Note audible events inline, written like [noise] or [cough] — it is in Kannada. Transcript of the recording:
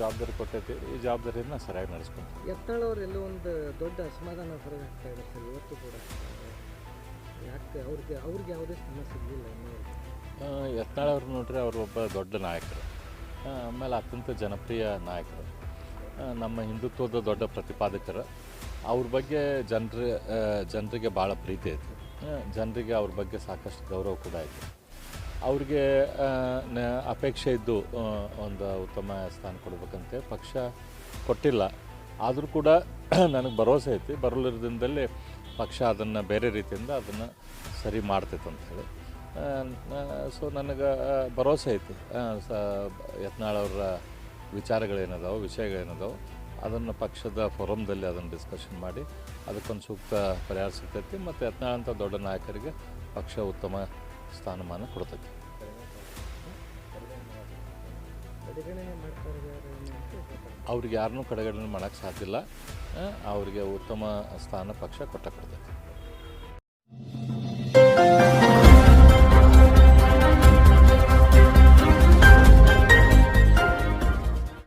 ಜವಾಬ್ದಾರಿ ಕೊಟ್ಟೈತಿ ಈ ಜವಾಬ್ದಾರಿಯನ್ನು ಸರಿಯಾಗಿ ನಡೆಸ್ಕೊಂಡು ಎತ್ತಾಳವ್ರು ಅವ್ರು ಎಲ್ಲೋ ಒಂದು ದೊಡ್ಡ ಅಸಮಾಧಾನ ಹೊರಗೆ ಹಾಕ್ತಾ ಇದ್ದಾರೆ ಸರ್ ಇವತ್ತು ಕೂಡ. ಯಾಕೆ ಅವ್ರಿಗೆ ಅವ್ರಿಗೆ ಯಾವುದೇ ಸ್ಥಾನ ಸಿಗಲಿಲ್ಲ ಇನ್ನೂ ಯತ್ನಾಳ್ ಅವ್ರು ನೋಡ್ರಿ ಅವರು ಒಬ್ಬ ದೊಡ್ಡ ನಾಯಕರು. ಆ, ಆಮೇಲೆ ಅತ್ಯಂತ ಜನಪ್ರಿಯ ನಾಯಕರು. ಆ, ನಮ್ಮ ಹಿಂದುತ್ವದ ದೊಡ್ಡ ಪ್ರತಿಪಾದಕರು. ಅವ್ರ ಬಗ್ಗೆ ಜನರ ಜನರಿಗೆ ಭಾಳ ಪ್ರೀತಿ ಐತಿ. ಆ, ಜನರಿಗೆ ಅವ್ರ ಬಗ್ಗೆ ಸಾಕಷ್ಟು ಗೌರವ ಕೂಡ ಐತಿ. ಅವ್ರಿಗೆ ಅಪೇಕ್ಷೆ ಇದ್ದು ಒಂದು ಉತ್ತಮ ಸ್ಥಾನ ಕೊಡ್ಬೇಕಂತೆ. ಪಕ್ಷ ಕೊಟ್ಟಿಲ್ಲ. ಆದರೂ ಕೂಡ [clears throat] ನನಗೆ ಭರವಸೆ ಐತಿ. ದಿನದಲ್ಲಿ ಪಕ್ಷ ಅದನ್ನು ಬೇರೆ ರೀತಿಯಿಂದ ಅದನ್ನು ಸರಿ ಮಾಡ್ತೈತೆ ಅಂಥೇಳಿ ಸೊ ನನಗೆ ಭರವಸೆ ಐತಿ. ಯತ್ನಾಳ್ ಅವರ ವಿಚಾರಗಳೇನದಾವೆ, ವಿಷಯಗಳೇನದಾವೆ, ಅದನ್ನು ಪಕ್ಷದ ಫೋರಮ್ದಲ್ಲಿ ಅದನ್ನು ಡಿಸ್ಕಷನ್ ಮಾಡಿ, ಅದಕ್ಕೊಂದು ಸೂಕ್ತ ಪರಿಹಾರ ಸಿಗ್ತೈತಿ. ಮತ್ತು ಯತ್ನಾಳ್ ಅಂತ ದೊಡ್ಡ ನಾಯಕರಿಗೆ ಪಕ್ಷ ಉತ್ತಮ ಸ್ಥಾನಮಾನ ಕೊಡ್ತೈತಿ. ಅವ್ರಿಗೆ ಯಾರನ್ನೂ ಕಡೆಗಣನೆ ಮಾಡೋಕ್ಕೆ ಸಾಧ್ಯ ಇಲ್ಲ ಅವ್ರಿಗೆ ಉತ್ತಮ ಸ್ಥಾನ ಪಕ್ಷ ಕೊಟ್ಟ ಕೊಡ್ತೈತಿ